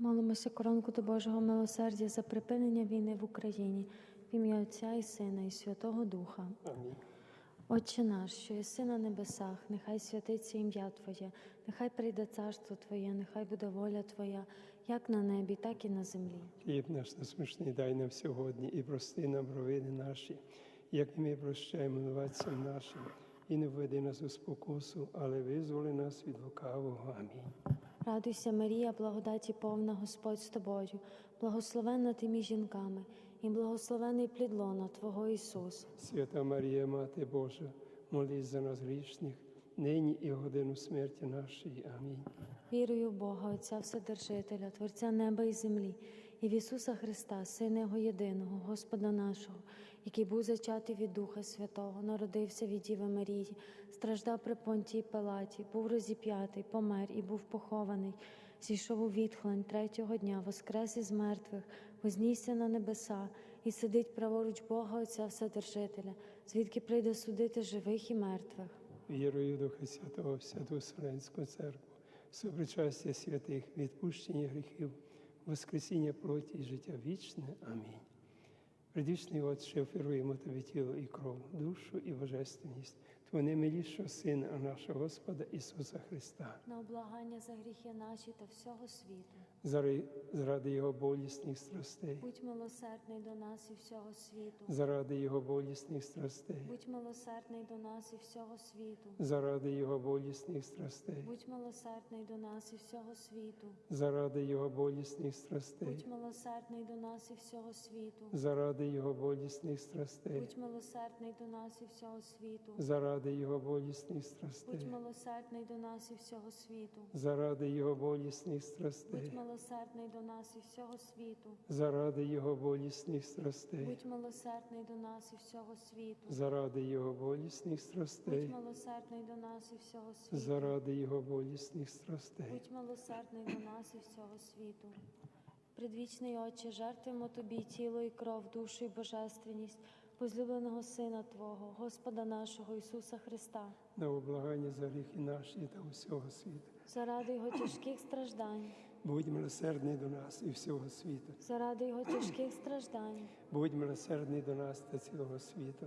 Молимося коронку до Божого милосердя за припинення війни в Україні, в ім'я Отця і Сина, і Святого Духа. Амінь. Отче наш, що єси на небесах, нехай святиться ім'я Твоє, нехай прийде царство Твоє, нехай буде воля Твоя, як на небі, так і на землі. Хліб наш насмішний дай нам сьогодні і прости нам провини наші, як і ми прощаємо винуватцям нашим, і не введи нас у спокусу, але визволи нас від лукавого. Амінь. Радуйся, Марія, благодаті повна Господь з тобою, благословенна ти між жінками, і благословений плід лона Твого Ісус. Свята Марія, Мати Божа, молись за нас грішних, нині і в годину смерті нашої. Амінь. Вірую в Бога, Отця Вседержителя, Творця неба і землі, і в Ісуса Христа, Сина Його єдиного, Господа нашого, який був зачатий від Духа Святого, народився від Діви Марії, страждав при понтії Пилаті, був розіп'ятий, помер і був похований, зійшов у відхлень третього дня, воскрес із мертвих, вознісся на небеса і сидить праворуч Бога Отця Вседержителя, звідки прийде судити живих і мертвих. Вірую Духа Святого, Святу Вселенську Церкву, сопричастя святих, відпущення гріхів, воскресіння плоті і життя вічне. Амінь. Предвічний Отче, оферуємо Тобі тіло і кров, душу і божественність, Твого наймилішого Сина, нашого Господа Ісуса Христа, На облагання за гріхи наші та всього світу. заради, заради Його болісних страстей, Будь милосердний до нас і всього світу. заради Його болісних страстей, Будь милосердний до нас і всього світу. заради Його болісних страстей, Будь милосердний до нас і всього світу. заради Його болісних страстей, Будь милосердний до нас і всього світу. заради Його болісних страстей. Будь милосердний до нас і всього світу. заради Його болісних страстей, Будь милосердний до нас і всього світу. заради Його болісних страстей. Будь милосердний до нас і всього світу. заради Його болісних страстей, Будь милосердний до нас і всього світу. заради Його болісних страстей. Будь милосердний до нас і всього світу. заради Його болісних страстей. Будь милосердний до нас і всього світу. Предвічний Отче, жертвуємо Тобі тіло і кров, душу і божественність, возлюбленого Сина Твого, Господа нашого Ісуса Христа, На облагання за гріхи наші та усього світу. заради Його тяжких страждань, Будь милосердний до нас і всього світу. заради Його тяжких страждань, Будь милосердний до нас та цілого світу.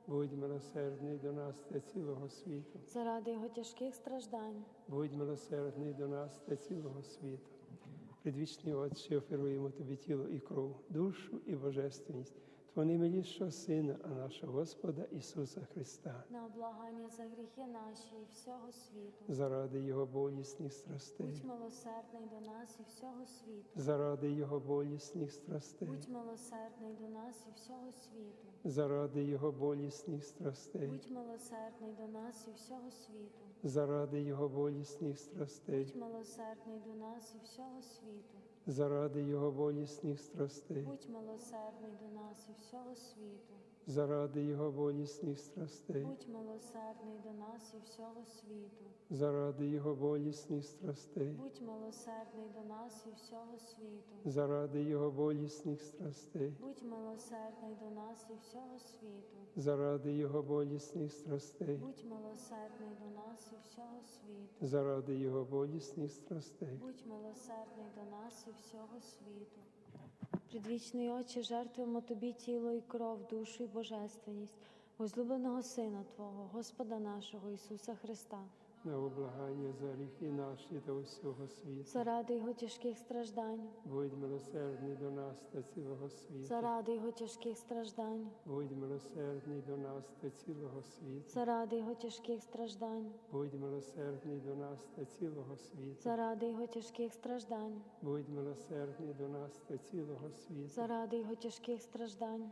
Будь милосердний до нас та цілого світу. заради його тяжких страждань, Будь милосердний до нас та цілого світу. Предвічний Отче, оферуємо Тобі тіло і кров, душу і божественність, Твого наймилішого Сина, а нашого Господа Ісуса Христа, на облагання за гріхи наші і всього світу. заради Його болісних страстей, Будь милосердний до нас і всього світу. заради Його болісних страстей, Будь милосердний до нас і всього світу. заради Його болісних страстей, Будь милосердний до нас і всього світу. заради Його болісних страстей, Будь милосердний до нас і всього світу. Заради Його болісних страстей, Будь милосердний до нас і всього світу. Заради Його болісних страстей, Будь милосердний до нас і всього світу. заради Його болісних страстей, Будь милосердний до нас і всього світу. заради Його болісних страстей, Будь милосердний до нас і всього світу. заради Його болісних страстей, Будь милосердний до нас і всього світу. заради Його болісних страстей, Будь милосердний до нас і всього світу. Предвічний Отче, жертвуємо Тобі тіло і кров, душу і божественність, возлюбленого Сина Твого, Господа нашого Ісуса Христа, на облагання за гріхи наші та усього світу. заради Його тяжких страждань, Будь милосердний до нас та цілого світу. заради Його тяжких страждань, Будь милосердний до нас та цілого світу. заради Його тяжких страждань, Будь милосердний до нас та цілого світу. заради Його тяжких страждань, Будь милосердний до нас та цілого світу. заради Його тяжких страждань,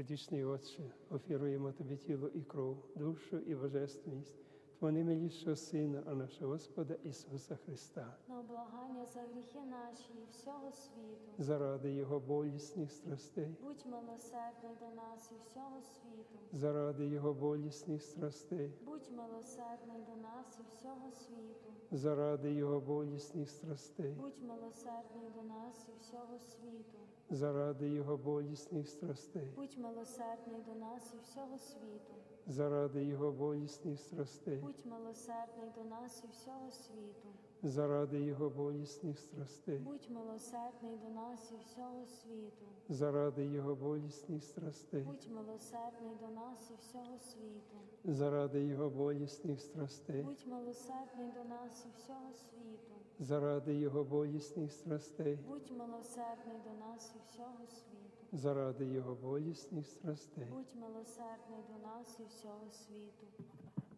Предвічний Отче, офіруємо Тобі тіло і кров, душу і божественність Твого немилішого Сина, а нашого Господа Ісуса Христа, На облагання за гріхи наші і всього світу. заради Його болісних страстей, Будь милосердний до нас і всього світу. заради Його болісних страстей, Будь милосердний до нас і всього світу. заради Його болісних страстей, Будь милосердний до нас і всього світу. заради Його болісних страстей, Будь милосердний до нас і всього світу. заради Його болісних страстей, Будь милосердний до нас і всього світу. Заради Його болісних страстей, Будь милосердний до нас і всього світу. заради Його болісних страстей, Будь милосердний до нас і всього світу. заради Його болісних страстей, Будь милосердний до нас і всього світу. заради Його болісних страстей, Будь милосердний до нас і всього світу. заради Його болісних страстей. Будь милосердний до нас і всього світу.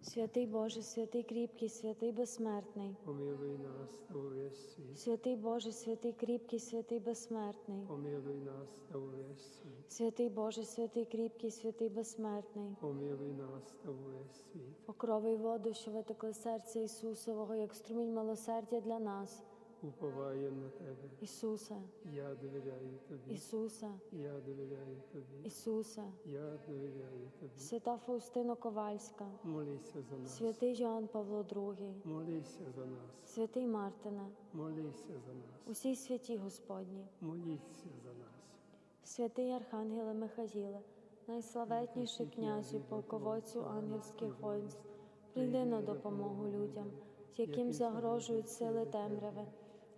Святий Боже, святий кріпкий, святий безсмертний. Помилуй нас та увесь світ. Святий Боже, святий кріпкий, святий безсмертний. Помилуй нас та увесь світ. Святий Боже, святий кріпкий, святий безсмертний. Помилуй нас та увесь світ. Покрови й воду, що витекли серця Ісусового, як струмінь милосердя для нас. Уповаєм на тебе. Ісусе, Я довіряю тобі. Ісусе, Я довіряю тобі. Ісусе, Я довіряю тобі. свята Фаустино Ковальська, Молися за нас. святий Йоанн Павло II, Молися за нас. святий Мартине, Молися за нас. усі святі Господні, Моліться за нас. святий Архангеле Михаїле, найславетніший князю, полководцю ангельських воїнств, прийди на допомогу людям, яким загрожують сили темряви,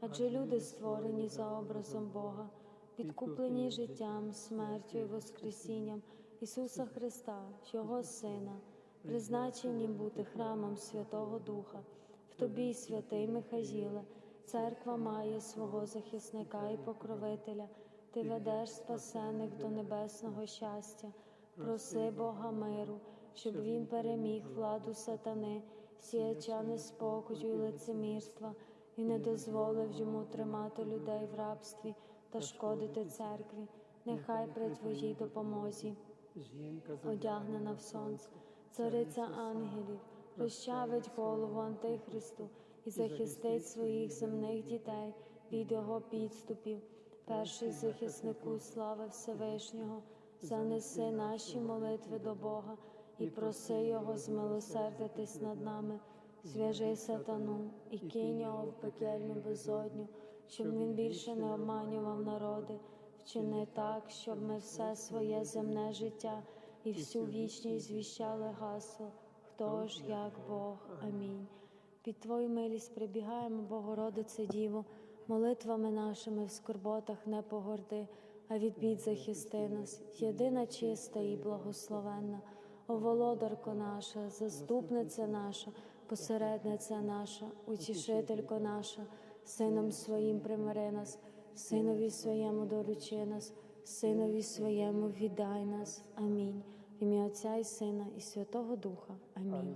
адже люди створені за образом Бога, підкуплені життям, смертю і воскресінням Ісуса Христа, Його Сина, призначені бути храмом Святого Духа. В тобі, святий Михаїле, церква має свого захисника і покровителя. Ти ведеш спасених до небесного щастя. Проси Бога миру, щоб він переміг владу сатани, сіяча неспокою і лицемірства, і не дозволив йому тримати людей в рабстві та шкодити церкві. Нехай при твоїй допомозі одягнена в сонце, цариця ангелів, розчавить голову Антихристу і захистить своїх земних дітей від його підступів. Перший захиснику слави Всевишнього, занеси наші молитви до Бога і проси Його змилосердитись над нами. Зв'яжи сатану і кинь його в пекельну безодню, щоб він більше не обманював народи. Вчини так, щоб ми все своє земне життя і всю вічність звіщали гасло, хто ж як Бог. Амінь. Під Твою милість прибігаємо, Богородице Діво, молитвами нашими в скорботах не погорди, а від бід захисти нас, єдина чиста і благословенна, о володарко наша, заступниця наша, посередниця наша, утішителько наша, сином своїм примири нас, синові своєму доручи нас, синові своєму віддай нас. Амінь. В ім'я Отця і Сина, і Святого Духа. Амінь.